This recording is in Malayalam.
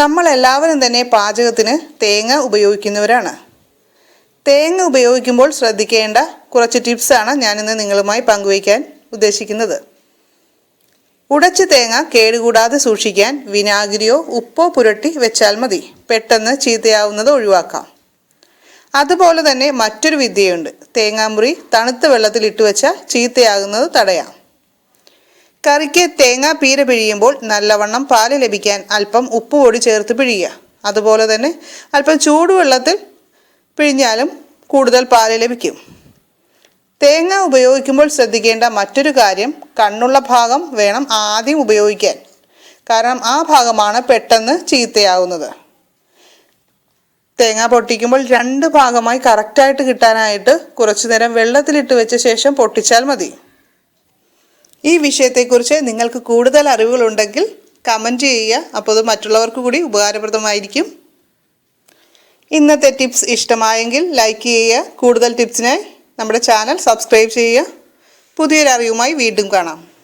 നമ്മൾ എല്ലാവരും തന്നെ പാചകത്തിന് തേങ്ങ ഉപയോഗിക്കുന്നവരാണ്. തേങ്ങ ഉപയോഗിക്കുമ്പോൾ ശ്രദ്ധിക്കേണ്ട കുറച്ച് ടിപ്സാണ് ഞാനിന്ന് നിങ്ങളുമായി പങ്കുവയ്ക്കാൻ ഉദ്ദേശിക്കുന്നത്. ഉടച്ച തേങ്ങ കേടുകൂടാതെ സൂക്ഷിക്കാൻ വിനാഗിരിയോ ഉപ്പോ പുരട്ടി വെച്ചാൽ മതി. പെട്ടെന്ന് ചീത്തയാവുന്നത് ഒഴിവാക്കാം. അതുപോലെ തന്നെ മറ്റൊരു വിദ്യയുണ്ട്. തേങ്ങാമുറി തണുത്ത വെള്ളത്തിൽ ഇട്ട് വെച്ചാൽ ചീത്തയാകുന്നത് തടയാം. കറിക്ക് തേങ്ങാ പീര പിഴിയുമ്പോൾ നല്ലവണ്ണം പാൽ ലഭിക്കാൻ അല്പം ഉപ്പ് പൊടി ചേർത്ത് പിഴിയുക. അതുപോലെ തന്നെ അല്പം ചൂടുവെള്ളത്തിൽ പിഴിഞ്ഞാലും കൂടുതൽ പാൽ ലഭിക്കും. തേങ്ങ ഉപയോഗിക്കുമ്പോൾ ശ്രദ്ധിക്കേണ്ട മറ്റൊരു കാര്യം കണ്ണുള്ള ഭാഗം വേണം ആദ്യം ഉപയോഗിക്കാൻ. കാരണം ആ ഭാഗമാണ് പെട്ടെന്ന് ചീത്തയാവുന്നത്. തേങ്ങ പൊട്ടിക്കുമ്പോൾ രണ്ട് ഭാഗമായി കറക്റ്റായിട്ട് കിട്ടാനായിട്ട് കുറച്ചു നേരം വെള്ളത്തിലിട്ട് വെച്ച ശേഷം പൊട്ടിച്ചാൽ മതി. ഈ വിഷയത്തെക്കുറിച്ച് നിങ്ങൾക്ക് കൂടുതൽ അറിവുകളുണ്ടെങ്കിൽ കമന്റ് ചെയ്യുക. അപ്പോൾ അത് മറ്റുള്ളവർക്ക് കൂടി ഉപകാരപ്രദമായിരിക്കും. ഇന്നത്തെ ടിപ്സ് ഇഷ്ടമായെങ്കിൽ ലൈക്ക് ചെയ്യുക. കൂടുതൽ ടിപ്സിനായി നമ്മുടെ ചാനൽ സബ്സ്ക്രൈബ് ചെയ്യുക. പുതിയൊരു അറിവുമായി വീണ്ടും കാണാം.